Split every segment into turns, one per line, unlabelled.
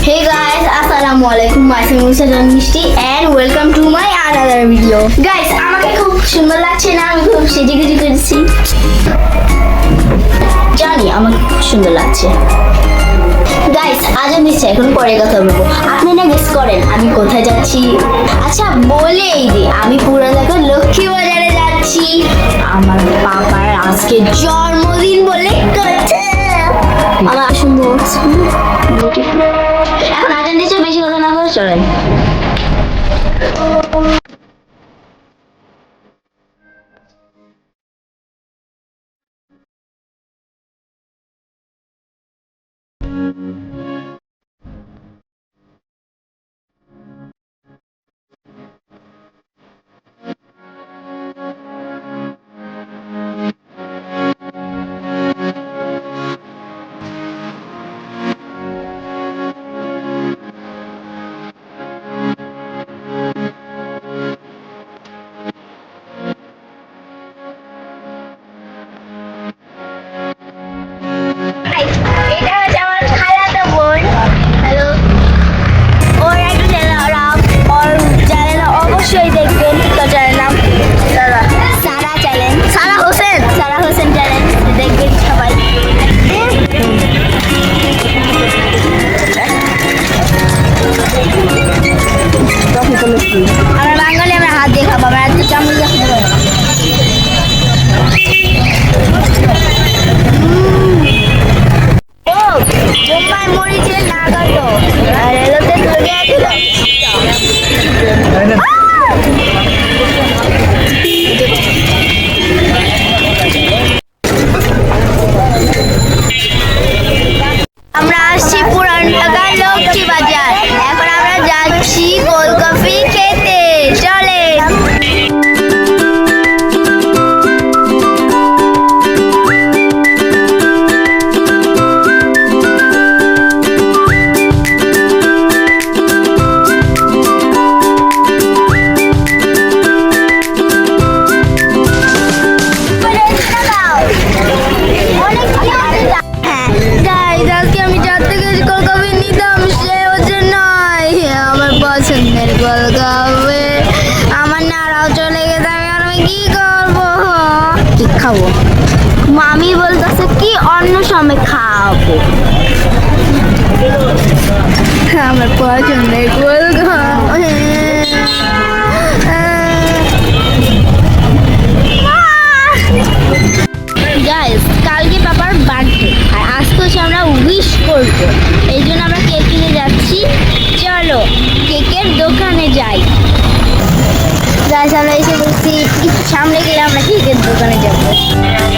Guys, Assalamu alaikum. Myself Musa Mishti and welcome to my another video. Guys, আমাকে খুব সুন্দর লাগছে না আমি সেজে গুজে করেছি। জানি খুব সুন্দর লাগছে। গাইস আজ আমি এখন পরে কথা বলব। আপনারা গেস করেন আমি কোথায় যাচ্ছি? আচ্ছা বলেই দি আমি পুরানাকে লক্ষ্মী বাজারে যাচ্ছি। আমার পাপার আজকে জন্মদিন বলে আমার সুন্দর কথা আমরা বাঙালি, আমরা হাত দিয়ে খাব, আমরা চামচ দিয়ে খাব। আমরা আসছি পুরান ঢাকার লক্ষ্মী বাজার এখন আমরা যাচ্ছি গোল মামি বলতেছে কি অন্য সময় খাব। আমার পছন্দের কলকাবে গাইস কালকে পাপার বার্থডে আর আজকে হচ্ছে আমরা উইশ করব। এই জন্য Thank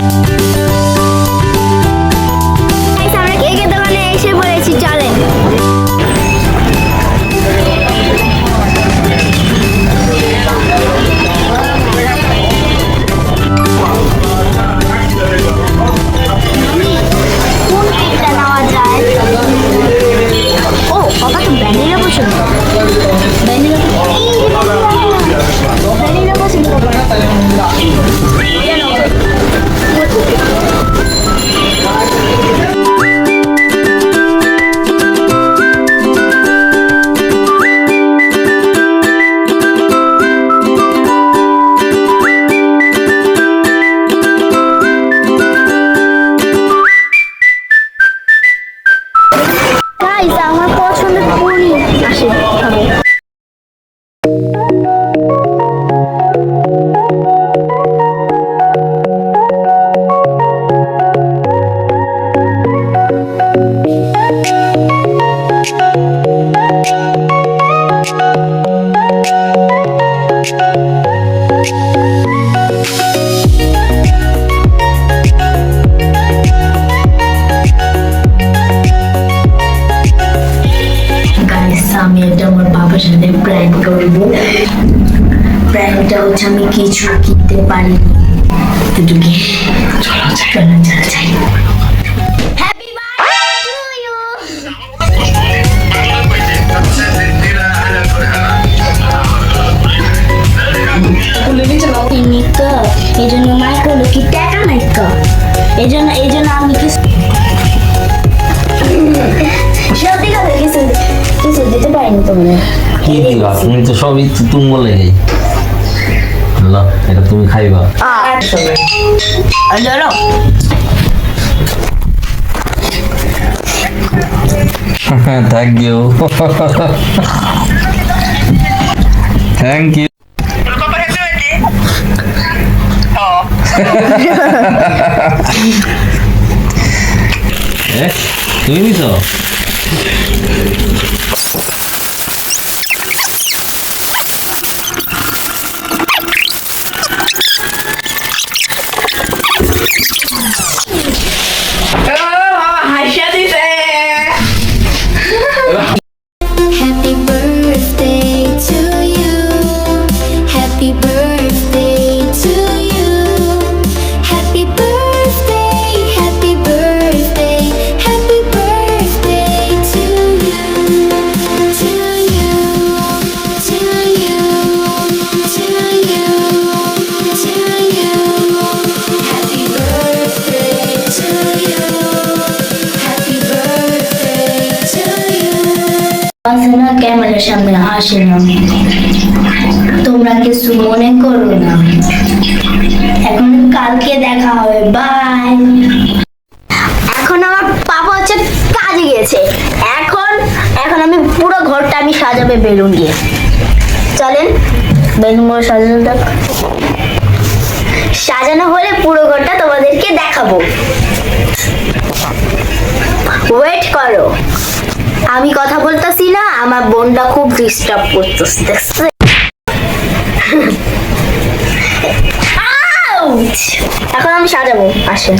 গাইস আমার পছন্দের পুরি আসে। খাব
গাইস আমার বাবার সাথে প্র্যাঙ্ক করব। প্র্যাঙ্কটা হচ্ছে আমি কিছু কিনতে পারিনি। কিন্তু কি? চলো চলো চলো যাই।
হ্যাপি বার্থডে টু ইউ নিকা এই জন্য কি টাকা নাইকা এই জন্য এই জন্য আমি কি পারিনি তোমরা
কি দিবা? তুমি তো সবই তুমি বলে না এটা তুমি খাইবা।
চলো
থ্যাংক ইউ থ্যাংক ইউ তুমি দিছো
না ক্যামেরার সামনে আসে না তোমরা কিছু মনে করো না। এখন কালকে দেখা হবে। বাই
এখন আমার পাপা হচ্ছে কাজে গিয়েছে। এখন এখন আমি পুরো ঘরটা আমি সাজাবে বেলুন দিয়ে। চলেন, বেলুন সাজানো সাজানো হলে পুরো ঘরটা তোমাদেরকে দেখাবো। ওয়েট করো। আমি কথা বলতেছি না, আমার বোনটা খুব ডিস্টার্ব করতেছে! এখন আমি সাজাবো, আসেন।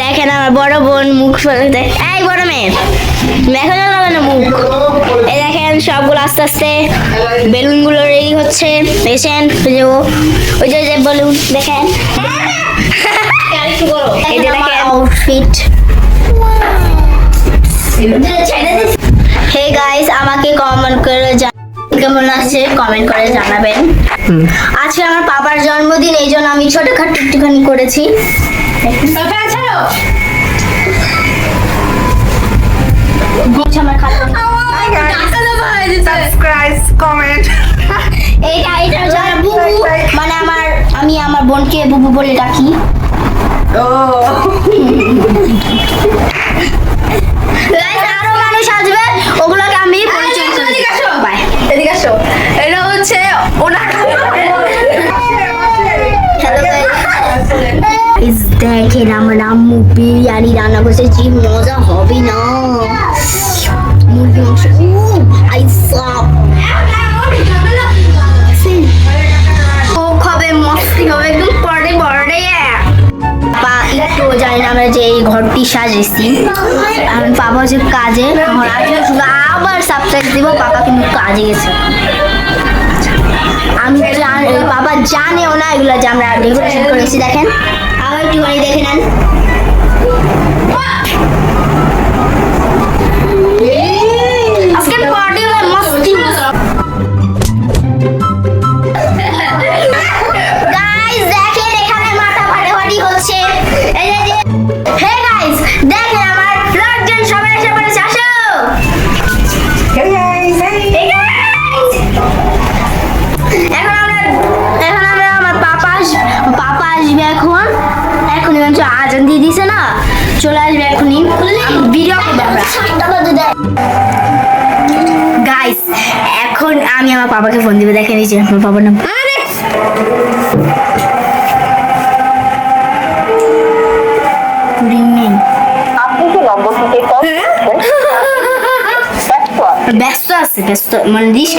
দেখেন আমার বড় বোন মুখ ফেলতে এই বড় মেয়ে দেখো না মুখ। এই দেখেন, সবগুলো আস্তে আস্তে বেলুনগুলো রেডি হচ্ছে দেখছেন ওই যে ওই যে দেখেন। এই যে দেখেন। আউটফিট হে গাইস আমাকে কমেন্ট করে কেমন আছে? কমেন্ট করে জানাবেন। আজকে আমার পাপার জন্মদিন এই জন্য আমি ছোটখাটো একটুখানি করেছি. এইটা এটা বুবু মানে আমার আমি আমার বোনকে বুবু বলে ডাকি. Guys, আরও মানুষ আসবে ওগুলোকে আমি পরিচয় করে
এদিকে আসো। এদিকে আসো। এটা হচ্ছে ওনার
দেখেন আমার আম্মু বিরিয়ানি রান্না করছে মজা হবে না। মুরগি মাংস আমরা যে এই ঘরটি সাজিয়েছি এখন পাপা হচ্ছে কাজে। আবার সাবস্ক্রাইব দিব পাপা কিন্তু কাজে গেছে। আমি বাবা জানেও না এগুলো যে আমরা ডেকোরেশন করেছি, দেখেন। আবার একটু একটুখানি দেখে নেন। আজকে হচ্ছে আজান দিয়ে দিছে না? চলে আসবে এখনই। ভিডিও গাইস এখন আমি আমার পাপাকে ফোন দিবে। দেখে নিয়েছি আমার পাপার নাম। ব্যস্ত আছে, ব্যস্ত। মানে দিস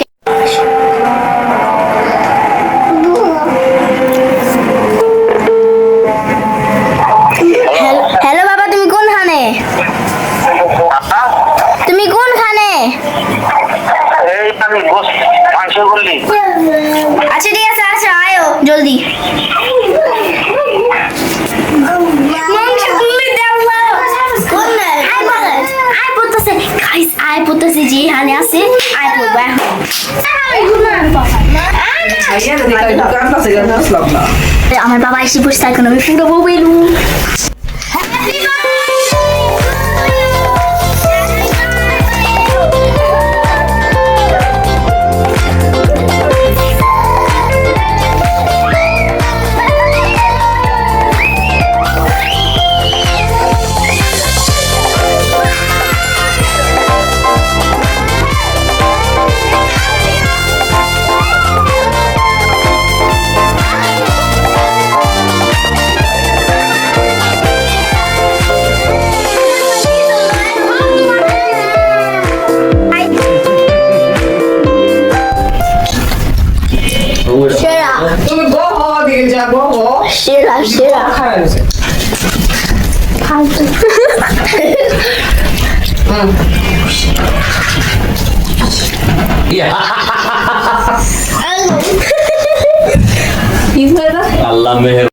আমার বাবা এসে বসে এখন আমি পুরো বউ বেলু
আল্লাহ মেহের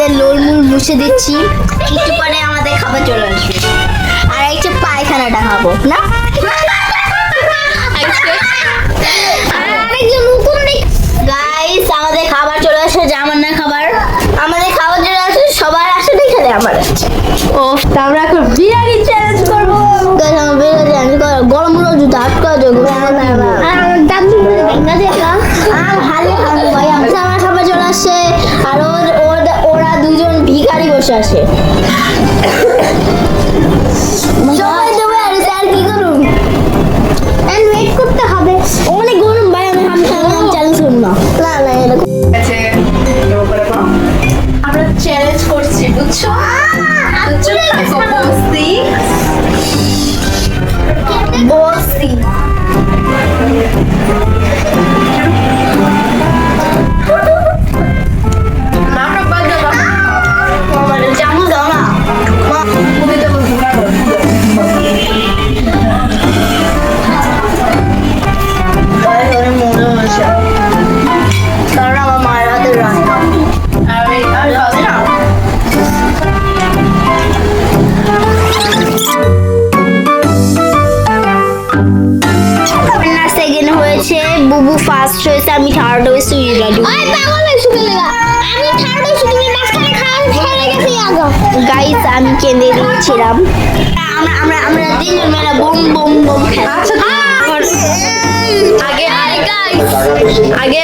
আমাদের লোল
মুল মুছে দিচ্ছি। একটু পরে আমাদের খাবার চলে আসবে। আর একটু পায়খানাটা খাব না? গাইস আমাদের খাবার চলে আসে আমার না খাবার। আমাদের খাবার চলে আসে সবার আসে দেখে আমার আছে ও আমরা এখন বিরিয়ানি চ্যালেঞ্জ করব। গরম গরম জুতো আটকা যোগ আমার ভিখারি ফার্স্ট হয়েছে আমি থার্ড হয়েছি ইরাডু আই পাগল হইছো কেলা আমি থার্ড হইছি তুমি মাঝখানে খাওয়া ছেড়ে গেছি আগো। গাইস আমি কেঁদে দিয়েছিলাম আমরা আমরা আমরা তিনজন মেলা বম বম বম
আচ্ছা আগে আগে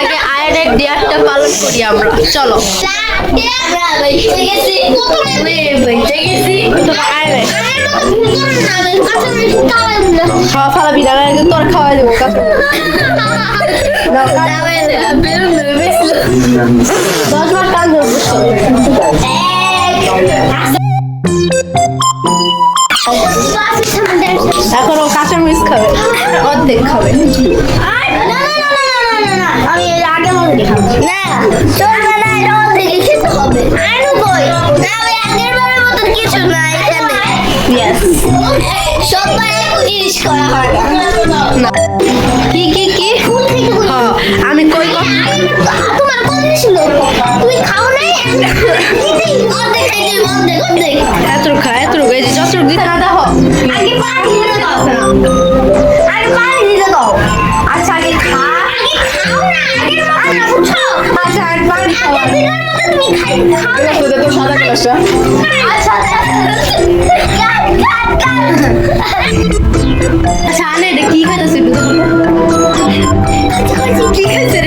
আগে আয়ারের ডিয়ারটা পালন করি আমরা চলো খাওয়া তোর খাওয়াই দেবো দশ বার টান দেবো এখন ও কাঁচা মরিচ খাবে অর্ধেক খাবে।
আমি আগে মনে দেখাবো না চলবে না এটা অর্ধেক খেতে হবে। আইনু কই না আমি আগের বারের মতন কিছু না এখানে সববার জিনিস করা হয় না। আগে পানি দিতে দাও। আগে পানি দিতে দাও।
আচ্ছা আগে খা।
আগে খাও না আগে পানি বুঝছ?
আচ্ছা আর পানি
খাও। বিড়াল মতো তুমি খাই খাও এটা
তো দেখো সাদা কালারটা।
আচ্ছা কাট কাট কাট
আচ্ছা আনে এটা কি খাইতেছে একটু আচ্ছা, তো বলো আচ্ছা কি খাইছে?